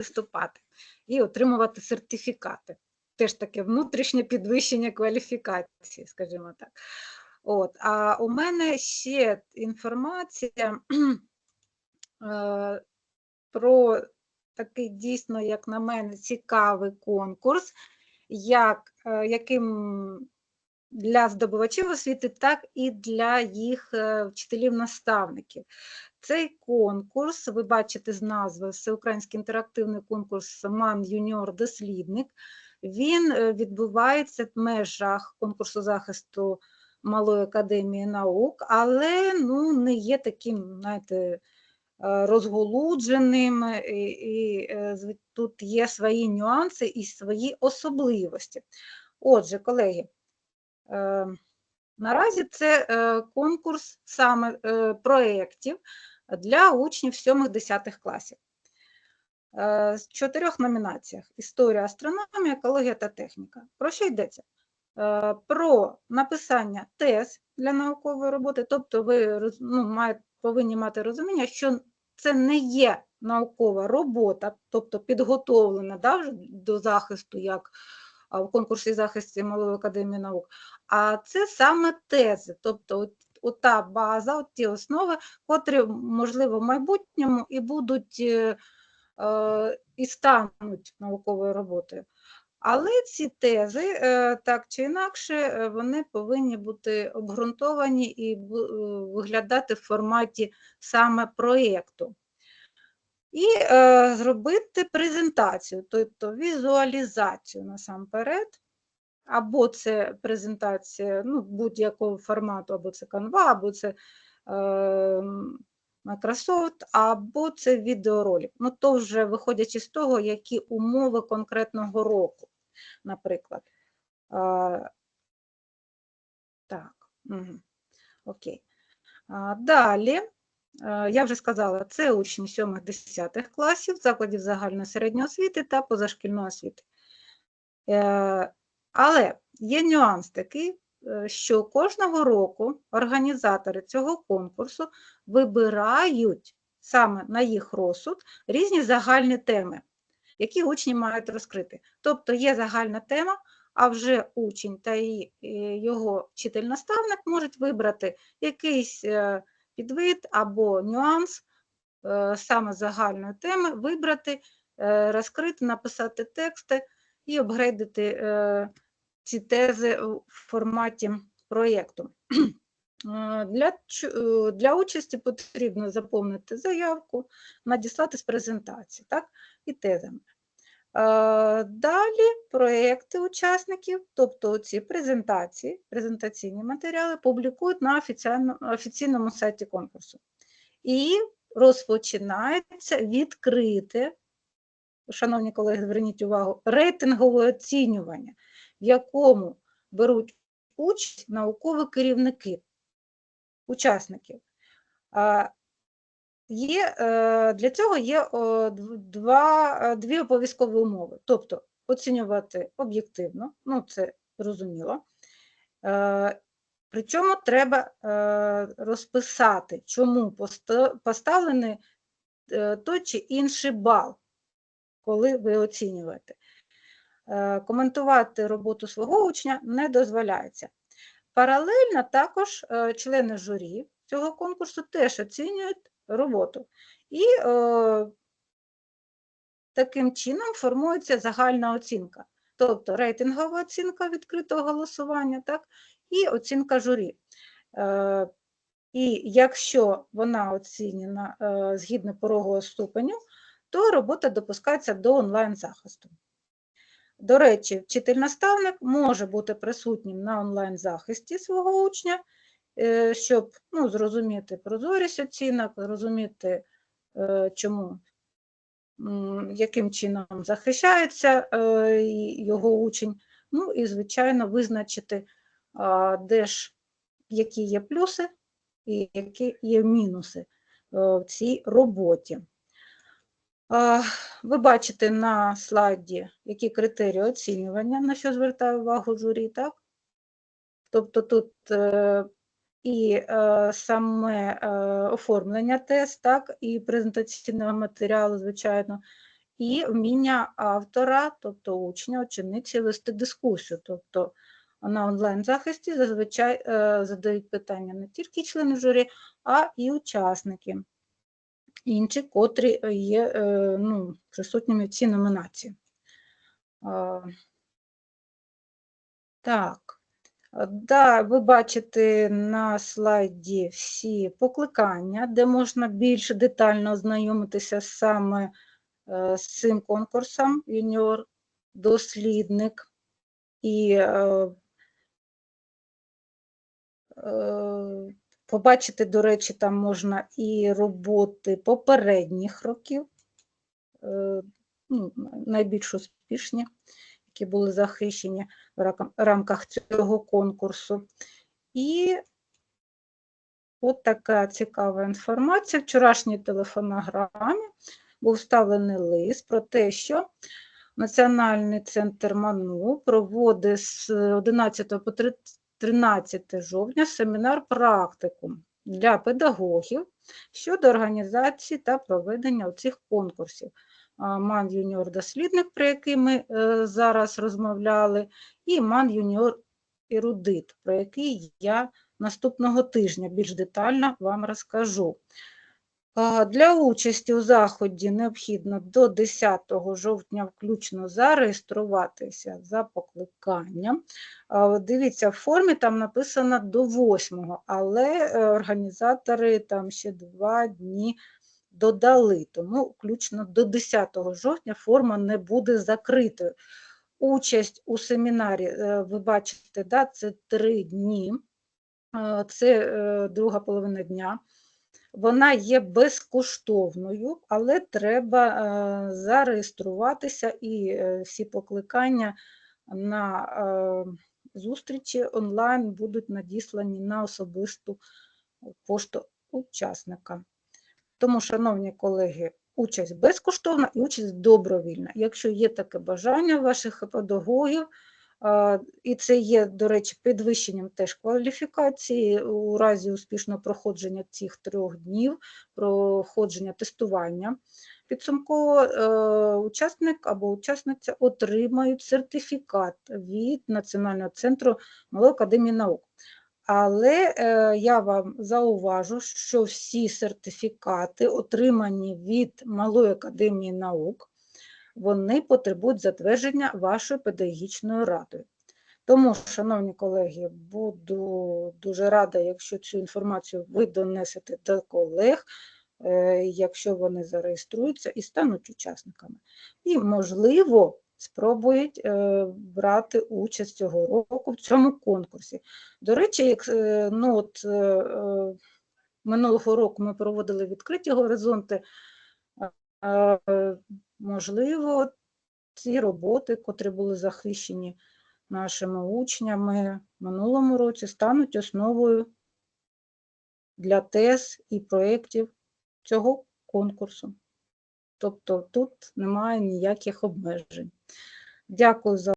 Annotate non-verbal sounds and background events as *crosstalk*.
виступати і отримувати сертифікати. Теж таке внутрішнє підвищення кваліфікації, скажімо так. От, а у мене ще інформація *clears throat* е, про такий дійсно, як на мене, цікавий конкурс, як, е, яким для здобувачів освіти, так і для їх е, вчителів-наставників. Цей конкурс, ви бачите з назви Всеукраїнський інтерактивний конкурс МАН Юніор Дослідник. Він е, відбувається в межах конкурсу захисту Малої академії наук, але ну, не є таким, знаєте, е, розголудженим, і, і е, тут є свої нюанси і свої особливості. Отже, колеги, е, наразі це е, конкурс саме е, проєктів для учнів 7-10 класів. Е, З чотирьох номінаціях: історія, астрономія, екологія та техніка. Про що йдеться? Про написання тез для наукової роботи, тобто ви ну, повинні мати розуміння, що це не є наукова робота, тобто підготовлена да, до захисту, як в конкурсі захисту Малої академії наук, а це саме тези, тобто от та база, от ті основи, котрі, можливо, в майбутньому і будуть е, е, і стануть науковою роботою. Але ці тези, е, так чи інакше, е, вони повинні бути обґрунтовані і е, виглядати в форматі саме проєкту. І е, зробити презентацію, тобто візуалізацію насамперед, або це презентація ну, будь-якого формату, або це Canva, або це е, Microsoft, або це відеоролик. Ну, то вже виходячи з того, які умови конкретного року, наприклад. Е, так, угу. окей. А, Далі, я вже сказала, це учні 7-10 класів, закладів загальної середньої освіти та позашкільної освіти. Е, Але є нюанс такий, е, що кожного року організатори цього конкурсу вибирають саме на їх розсуд різні загальні теми, які учні мають розкрити. Тобто є загальна тема, а вже учень та його вчитель-наставник можуть вибрати якийсь е, підвид або нюанс е, саме загальної теми, вибрати, е, розкрити, написати тексти і обгрейдити е, ці тези в форматі проєкту. Для, для участі потрібно заповнити заявку, надіслати з презентації так, і тезами. Е, Далі проекти учасників, тобто ці презентації, презентаційні матеріали публікують на офіційному сайті конкурсу. І розпочинається відкрите, шановні колеги, зверніть увагу, рейтингове оцінювання, в якому беруть участь наукові керівники учасників. Є, е, для цього є два, е, дві обов'язкові умови. Тобто оцінювати об'єктивно, ну це зрозуміло. Е, Причому треба розписати, чому поставлений той чи інший бал, коли ви оцінюєте. Коментувати роботу свого учня не дозволяється. Паралельно також члени журі цього конкурсу теж оцінюють роботу. І е, таким чином формується загальна оцінка, тобто рейтингова оцінка відкритого голосування, так, і оцінка журі. Е, і якщо вона оцінена е, згідно порогового ступеню, то робота допускається до онлайн-захисту. До речі, вчитель-наставник може бути присутнім на онлайн-захисті свого учня, щоб ну, зрозуміти прозорість оцінок, зрозуміти, е, чому, яким чином захищається е, його учень, ну і, звичайно, визначити, де ж які є плюси і які є мінуси е, в цій роботі. Ви бачите на слайді, які критерії оцінювання, на що звертає увагу журі, так? Тобто тут е, і е, саме е, оформлення тест, так, і презентаційного матеріалу, звичайно, і вміння автора, тобто учня, учениці вести дискусію. Тобто на онлайн-захисті зазвичай е, задають питання не тільки члени журі, а і учасники, інші, котрі є е, ну, присутніми в цій номінації. Е, Так, да, ви бачите на слайді всі покликання, де можна більш детально ознайомитися саме е, з цим конкурсом юніор, дослідник і е, е, побачити, до речі, там можна і роботи попередніх років, е, ну, найбільш успішні, які були захищені в рамках цього конкурсу. І от така цікава інформація. Вчорашній телефонограмі був вставлений лист про те, що Національний центр МАНУ проводить з 11 по 13 жовтня семінар практикум для педагогів щодо організації та проведення цих конкурсів. МАН юніор дослідник, про який ми е, зараз розмовляли, і МАН юніор ерудит, про який я наступного тижня більш детально вам розкажу. Для участі у заході необхідно до 10 жовтня включно зареєструватися за покликанням. Дивіться, в формі там написано до 8, але е, організатори там ще два дні додали, тому включно до 10 жовтня форма не буде закритою. Участь у семінарі, е, ви бачите, да, це три дні, е, це е, друга половина дня. Вона є безкоштовною, але треба зареєструватися і всі покликання на зустрічі онлайн будуть надіслані на особисту пошту учасника. Тому, шановні колеги, участь безкоштовна і участь добровільна. Якщо є таке бажання ваших педагогів, і це є, до речі, підвищенням теж кваліфікації у разі успішного проходження цих трьох днів, проходження тестування. Підсумково е, учасник або учасниця отримають сертифікат від Національного центру Малої академії наук. Але е, я вам зауважу, що всі сертифікати, отримані від Малої академії наук, вони потребують затвердження вашою педагогічною радою. Тому, шановні колеги, буду дуже рада, якщо цю інформацію ви донесете до колег, е, якщо вони зареєструються і стануть учасниками. І, можливо, спробують е, брати участь цього року в цьому конкурсі. До речі, як, е, ну, от, е, минулого року ми проводили відкриті горизонти. Можливо, ці роботи, котрі були захищені нашими учнями минулому році, стануть основою для тез і проєктів цього конкурсу. Тобто тут немає ніяких обмежень. Дякую за